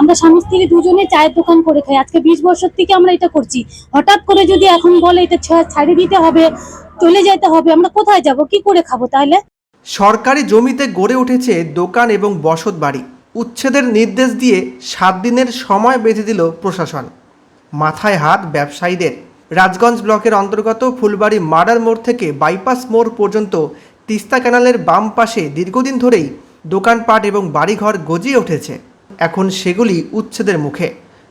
আমরা স্বামী স্ত্রী দুজনে চায়ের দোকান করে খাই। আজকে বিশ বছর থেকে আমরা এটা করছি। হঠাৎ করে যদি এখন বলে এটা ছাড়িয়ে দিতে হবে, চলে যেতে হবে, আমরা কোথায় যাব? কি করে খাব তাহলে? সরকারি জমিতে গড়ে উঠেছে দোকান এবং বসত বাড়ি। উচ্ছেদের নির্দেশ দিয়ে সাত দিনের সময় বেঁধে দিল প্রশাসন। মাথায় হাত ব্যবসায়ীদের। রাজগঞ্জ ব্লকের অন্তর্গত ফুলবাড়ি মার্ডার মোড় থেকে বাইপাস মোড় পর্যন্ত তিস্তা ক্যানালের বাম পাশে দীর্ঘদিন ধরেই দোকানপাট এবং বাড়িঘর গজিয়ে উঠেছে। এখন সেগুলি উচ্ছেদের মুখে।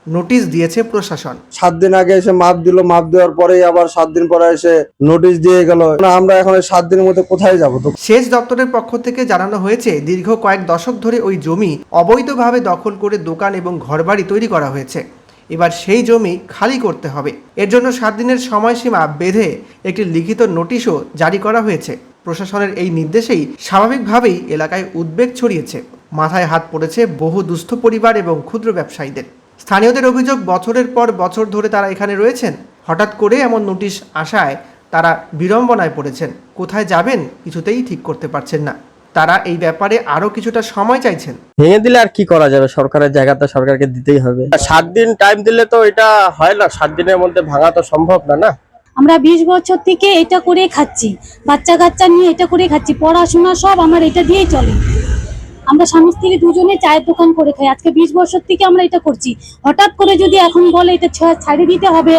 নোটিশ দিয়েছে প্রশাসন। সাত দিন আগে এসে মাপ দিল মাপ দেওয়ার পরেই আবার সাত দিন পরে এসে নোটিশ দিয়ে গেল আমরা এখন সাত দিনের মধ্যে কোথায় যাব? তো সেচ দপ্তরের পক্ষ থেকে জানানো হয়েছে দীর্ঘ কয়েক দশক ধরে ওই জমি অবৈধভাবে দখল করে দোকান এবং ঘরবাড়ি তৈরি করা হয়েছে। এবার সেই জমি খালি করতে হবে। এর জন্য সাত দিনের সময়সীমা বেঁধে একটি লিখিত নোটিশও জারি করা হয়েছে। প্রশাসনের এই নির্দেশেই স্বাভাবিকভাবেই এলাকায় উদ্বেগ ছড়িয়েছে। মাথায় হাত পড়েছে বহু দুস্থ পরিবার এবং ক্ষুদ্র ব্যবসায়ীদের। স্থানীয়দের অভিযোগ বছরের পর বছর ধরে তারা এখানে রয়েছেন। হঠাৎ করে এমন নোটিশ আসায় তারা বিড়ম্বনায় পড়েছেন। কোথায় যাবেন কিছুতেই ঠিক করতে পারছেন না। তারা এই ব্যাপারে আরও কিছুটা সময় চাইছেন। ভেঙে দিলে আর কি করা যাবে? সরকারের জায়গাটা সরকারকে দিতেই হবে। সাত দিন টাইম দিলে তো এটা হয় না। সাত দিনের মধ্যে ভাঙা তো সম্ভব না না? আমরা বিশ বছর থেকে এটা করে খাচ্ছি। বাচ্চা কাচ্চা নিয়ে এটা করে খাচ্ছি। পড়াশোনা সব আমার এটা দিয়েই চলে। আমরা স্বামী স্ত্রী দুজনে চায়ের দোকান করে খাই। আজকে বিশ বছর থেকে আমরা এটা করছি। হঠাৎ করে যদি এখন বলে এটা ছাড়িয়ে দিতে হবে,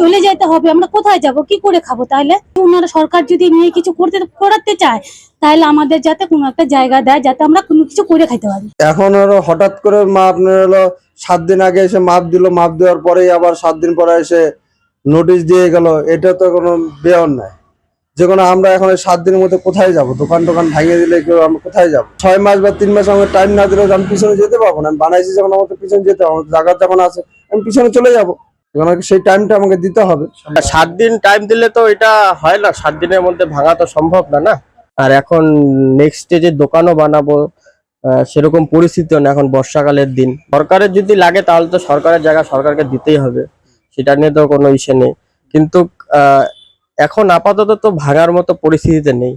চলে যেতে হবে, আমরা কোথায় যাব? কি করে খাব তাহলে? ওনারা সরকার যদি নিয়ে কিছু করতে করাতে চায়, তাহলে আমাদের যাতে কোনো একটা জায়গা দেয়, যাতে আমরা কোনো কিছু করে খাইতে পারি। এখন হলো হঠাৎ করে মা আপনার হলো সাত দিন আগে এসে মাপ দিল, মাপ দেওয়ার পরেই আবার সাত দিন পরে এসে নোটিশ দিয়ে গেল। এটা তো কোনো বেয়ন নাই। যে কোনো আমরা এখন সাত দিনের মধ্যে কোথায় যাব? দোকান টোকান ভাঙিয়ে দিলে কেউ আমরা কোথায় যাব? ছয় মাস বা তিন মাস আমাকে টাইম না দিলে তো আমি পিছনে যেতে পারব না আমি বানাইছি যখন আমাকে পিছনে যেতে হবে জায়গা যখন আছে আমি পিছনে চলে যাব। আমাকে সেই টাইমটা আমাকে দিতে হবে। আর সাত দিন টাইম দিলে তো এটা হয় না সাত দিনের মধ্যে ভাঙা তো সম্ভব না না? আর এখন নেক্সট স্টেজে দোকানও বানাবো সেরকম পরিস্থিতিও না এখন বর্ষাকালের দিন। সরকারের যদি লাগে তাহলে তো সরকারের জায়গা সরকারকে দিতেই হবে সেটা নিয়ে তো কোনো ইসে নেই। কিন্তু আহ, এখন আপাতত তো ভাঙার মতো পরিস্থিতিতে নেই।